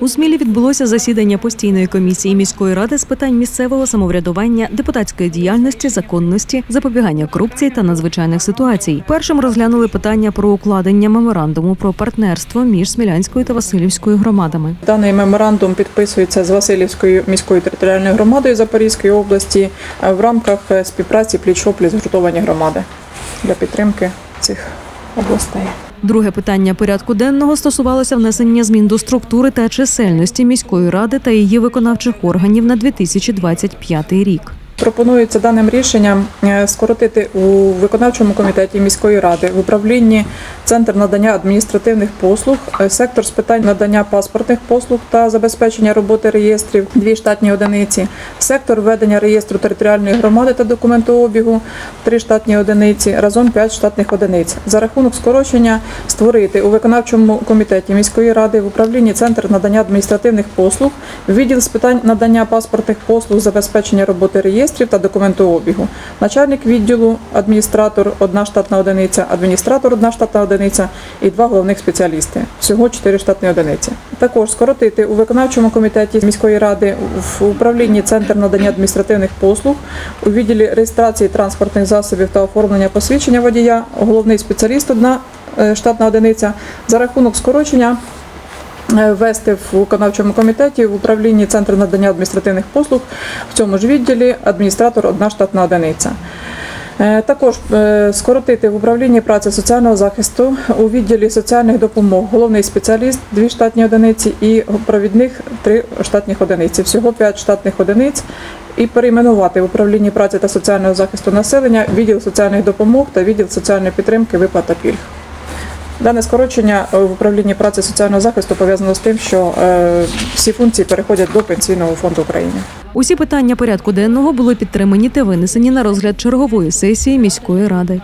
У Смілі відбулося засідання постійної комісії міської ради з питань місцевого самоврядування, депутатської діяльності, законності, запобігання корупції та надзвичайних ситуацій. Першим розглянули питання про укладення меморандуму про партнерство між Смілянською та Васильівською громадами. Даний меморандум підписується з Васильівською міською територіальною громадою Запорізької області е, в рамках е, співпраці пліч-опліч згуртовані громади для підтримки цих областей. Друге питання порядку денного стосувалося внесення змін до структури та чисельності міської ради та її виконавчих органів на 2025 рік. Пропонується даним рішенням е, скоротити у виконавчому комітеті міської ради в управлінні Центр надання адміністративних послуг, е, сектор з питань надання паспортних послуг та забезпечення роботи реєстрів, дві штатні одиниці, сектор ведення реєстру територіальної громади та документообігу, три штатні одиниці, разом п'ять штатних одиниць. За рахунок скорочення створити у виконавчому комітеті міської ради в управлінні Центр надання адміністративних послуг, відділ з питань надання паспортних послуг, забезпечення роботи реєстрів та документообігу, начальник відділу, адміністратор, одна штатна одиниця, адміністратор, одна штатна одиниця і два головних спеціалісти. Всього чотири штатні одиниці. Також скоротити у виконавчому комітеті міської ради в управлінні Центр надання адміністративних послуг у відділі реєстрації транспортних засобів та оформлення посвідчення водія, головний спеціаліст, одна е, штатна одиниця за рахунок скорочення е, ввести в виконавчому комітеті в управлінні Центру надання адміністративних послуг в цьому ж відділі адміністратор одна штатна одиниця. Е, Також е, скоротити в управлінні праці соціального захисту у відділі соціальних допомог головний спеціаліст дві штатні одиниці і провідних три штатних одиниці. Всього п'ять штатних одиниць. І перейменувати в управлінні праці та соціального захисту населення відділ соціальних допомог та відділ соціальної підтримки виплат та пільг. Дане скорочення в управлінні праці соціального захисту пов'язано з тим, що е, всі функції переходять до Пенсійного фонду України. Усі питання порядку денного були підтримані та винесені на розгляд чергової сесії міської ради.